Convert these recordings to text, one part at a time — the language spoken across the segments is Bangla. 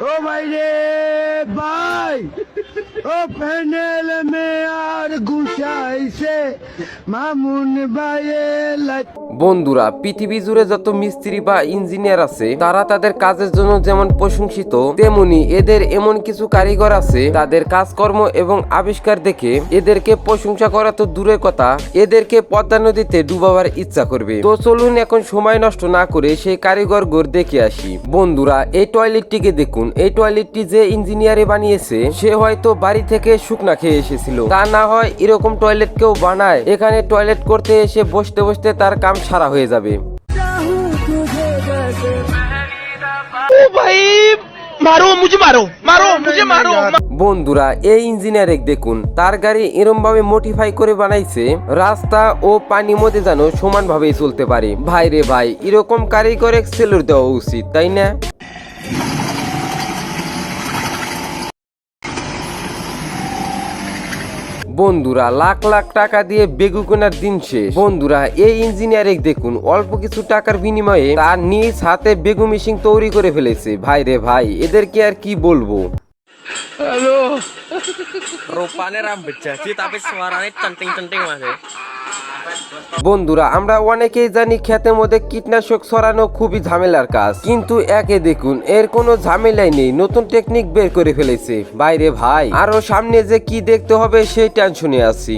ও ভাই রে ভাই। ও প্যানেল মে আর গুছাইছে, মামুন ভাইয়ে বন্ধুরা, পৃথিবী জুড়ে যত মিস্ত্রি বা ইঞ্জিনিয়ার আছে, তারা তাদের কাজের জন্য যেমন প্রশংসিত, তেমনি এদের এমন কিছু কারিগর আছে, তাদের কাজকর্ম এবং আবিষ্কার দেখে এদেরকে প্রশংসা করা তো দূরের কথা, এদেরকে পদ্মা নদীতে ডুবাবার ইচ্ছা করবে। তো চলুন এখন সময় নষ্ট না করে সেই কারিগর গোর দেখে আসি। বন্ধুরা, এই টয়লেটটিকে দেখুন। এই টয়লেটটি যে ইঞ্জিনিয়ারে বানিয়েছে সে হয়তো বাড়ি থেকে শুকনা খেয়ে এসেছিল। তা না হয় এরকম টয়লেট কেউ বানায়। এখানে টয়লেট করতে এসে বসতে বসতে তার কাম সারা হয়ে যাবে। বন্ধুরা এই ইঞ্জিনিয়ার দেখুন তার গাড়ি এরম ভাবে মোটিফাই করে বানাইছে রাস্তা ও পানি মধ্যে যেন সমান ভাবে চলতে পারে। ভাই রে ভাই এরকম কারিগর সেলুর দেওয়া উচিত তাই না? বন্ধুরা লাখ লাখ টাকা দিয়ে বেগু কেনার দিন শেষ। বন্ধুরা এই ইঞ্জিনিয়ার দেখুন অল্প কিছু টাকার বিনিময়ে তার নিজ হাতে বেগু মেশিন তৈরি করে ফেলেছে। ভাই রে ভাই এদেরকে আর কি বলব? Rupanya rambut jadi tapi suaranya centing-centing mas ya. বন্ধুরা, আমরা অনেকেই জানি ক্ষেতের মধ্যে কীটনাশক ছড়ানো খুবই ঝামেলার কাজ। কিন্তু একে দেখুন, এর কোনো ঝামেলাই নেই, নতুন টেকনিক বের করে ফেলেছে। বাইরে ভাই, আরও সামনে যে কি দেখতে হবে সেই টেনশনে আছি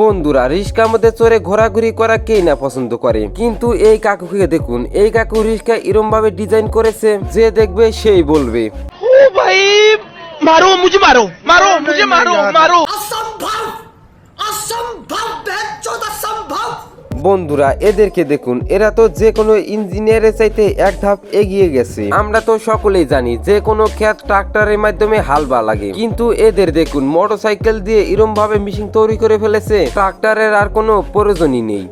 বন্ধুরা রিক্সার মধ্যে চড়ে ঘোরাঘুরি করা কে না পছন্দ করে? কিন্তু এই কাকুকে দেখুন, এই কাকু রিক্সা এরম ভাবে ডিজাইন করেছে, যে দেখবে সেই বলবে। ও ভাই! मारो मुझे मारो मारो मुझे मारो मारो বন্ধুরা এদেরকে দেখুন এরা তো যে কোনো ইঞ্জিনিয়ারের চাইতে এক ধাপ এগিয়ে গেছে আমরা তো সকলেই জানি যে কোনো ক্ষেত ট্রাক্টরের মাধ্যমে হাল বা লাগে কিন্তু এদের দেখুন মোটরসাইকেল দিয়ে এরম ভাবে মেশিন তৈরি করে ফেলেছে ট্রাক্টরের আর কোনো প্রয়োজনই নেই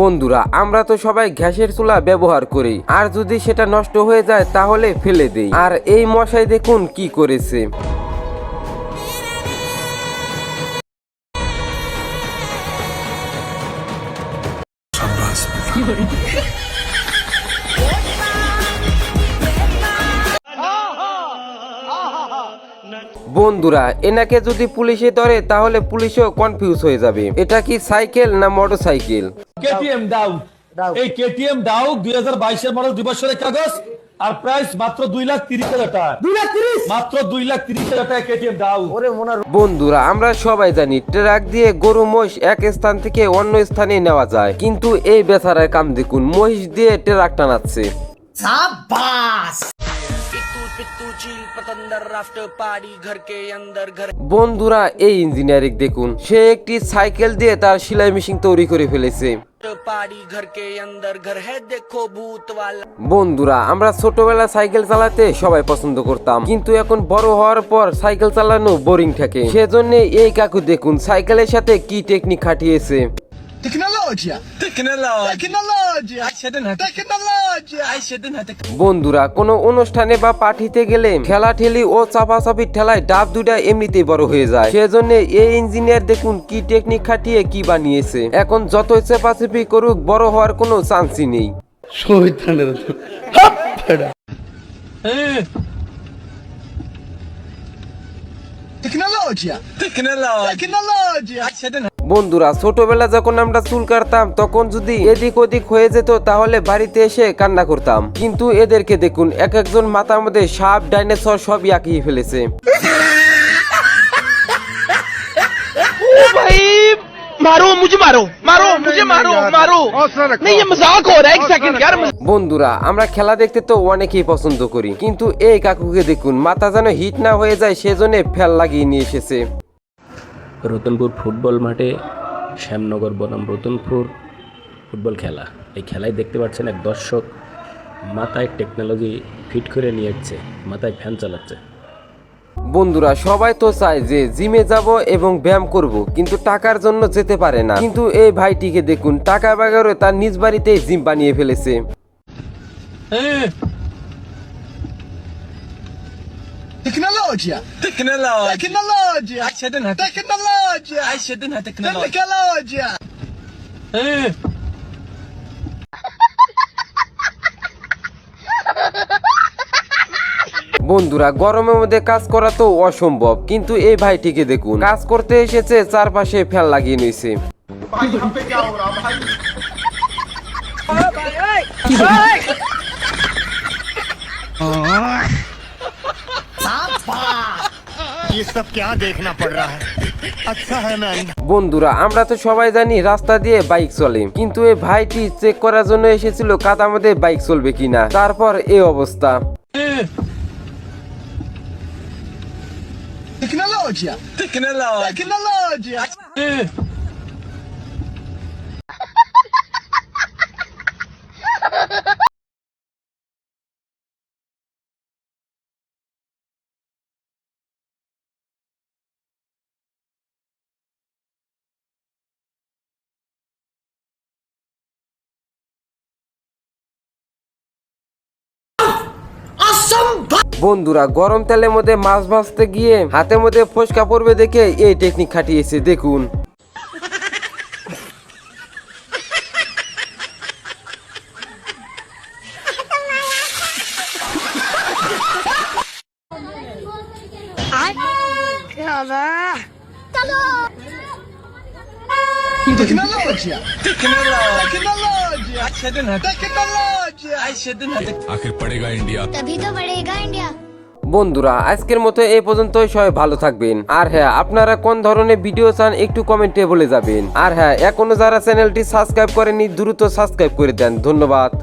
বন্ধুরা, আমরা তো সবাই গ্যাসের চুলা ব্যবহার করি। আর যদি সেটা নষ্ট হয়ে যায়, তাহলে ফেলে দেই। আর এই মশাই দেখুন কি করেছে। বন্ধুরা, এনাকে যদি পুলিশে ধরে, তাহলে পুলিশও কনফিউজ হয়ে যাবে। এটা কি সাইকেল না মোটর সাইকেল কেটিএম দাউ এই কেটিএম দাউ দুই হাজার বাইশের মডেল দুই বছরের কাগজ আর প্রাইস মাত্র দুই লাখ তিরিশ হাজার টাকা। দুই লাখ তিরিশ? মাত্র দুই লাখ তিরিশ হাজার টাকা কেটিএম দাউ ওরে মনার বন্ধুরা আমরা সবাই জানি ট্রাক দিয়ে গরু মহিষ এক স্থান থেকে অন্য স্থানে নেওয়া যায়। কিন্তু এই বেচারার কাম দেখুন মহিষ দিয়ে ট্রাক টানাচ্ছে। সাবাস বন্ধুরা এই ইঞ্জিনিয়ারিং দেখুন সে একটি সাইকেল দিয়ে তার সেলাই মেশিন তৈরি করে ফেলেছে। পাড়ি ঘরকে অন্দর ঘর হ্যাঁ দেখো ভূত বন্ধুরা, আমরা ছোটবেলা সাইকেল চালাতে সবাই পছন্দ করতাম। কিন্তু এখন বড় হওয়ার পর সাইকেল চালানো বোরিং থাকে। সেজন্য এই কাকু দেখুন, সাইকেলের সাথে কি টেকনিক খাটিয়েছে। বন্ধুরা কোনো অনুষ্ঠানে বা পার্টিতে গেলে খেলা ঠেলি ও চাপাচাপি ঠেলায় ডাব দুটা এমনিতেই বড় হয়ে যায়। সেজন্য এই ইঞ্জিনিয়ার দেখুন কি টেকনিক খাটিয়ে কি বানিয়েছে। এখন যতই চেপাচেপি করুক বড় হওয়ার কোনো চান্সই নেই। টেকনোলজিয়া টেকনোলজিয়া বন্ধুরা ছোটবেলা যখন আমরা চুল কাটতাম তখন যদি এদিক ওদিক হয়ে যেত তাহলে বাড়িতে এসে কান্না করতাম কিন্তু এদেরকে দেখুন এক একজন মাথার মধ্যে সাপ ডাইনোসর সবই আঁকিয়ে ফেলেছে ओ भाई मारो मुझे मारो मारो मुझे मारो मारो नहीं ये मजाक हो रहा है एक सेकंड यार বন্ধুরা আমরা খেলা দেখতে তো অনেকেই পছন্দ করি কিন্তু এই কাকুকে দেখুন মাথা যেন হিট না হয়ে যায় সেজন্য ফেল লাগিয়ে নিয়ে এসেছে রতনপুর ফুটবল মাঠে শ্যামনগর বনাম রতনপুর ফুটবল খেলা। এই খেলায় দেখতে পাচ্ছেন এক দর্শক মাথায় টেকনোলজি ফিট করে নিয়ে যাচ্ছে মাথায় ফ্যান চালাচ্ছে। বন্ধুরা সবাই তো চায় যে জিমে যাব এবং ব্যায়াম করব কিন্তু টাকার জন্য যেতে পারে না। কিন্তু এই ভাইটিকে দেখুন টাকা বাগারে তার নিজ বাড়িতেই জিম বানিয়ে ফেলেছে। تكنولوجيا تكنولوجيا تكنولوجيا عشدنها تكنولوجيا عشدنها تكنولوجيا تكنولوجيا ايه বন্ধুরা গরমের মধ্যে কাজ করা তো অসম্ভব কিন্তু এই ভাইটিকে দেখুন কাজ করতে এসেছে চারপাশে ফ্যান লাগিয়ে নিয়েছে বন্ধুরা আমরা তো সবাই জানি রাস্তা দিয়ে বাইক চলে কিন্তু এই ভাইটি চেক করার জন্য এসেছিল কাদা মধ্যে বাইক চলবে কিনা তারপর এই অবস্থা। eh। বন্ধুরা গরম তেলের মধ্যে মাছ ভাজতে গিয়ে হাতের মধ্যে ফসকা পড়বে দেখে এই টেকনিক খাটিয়েছে দেখুন। Tecnologia! Tecnologia! বন্ধুরা আজকের মতো এই পর্যন্তই। সবাই ভালো থাকবেন। আর হ্যাঁ আপনারা কোন ধরনের ভিডিও চান একটু কমেন্টে বলে যাবেন। আর হ্যাঁ এখনও যারা চ্যানেলটি সাবস্ক্রাইব করেনি দ্রুত সাবস্ক্রাইব করে দেন। ধন্যবাদ।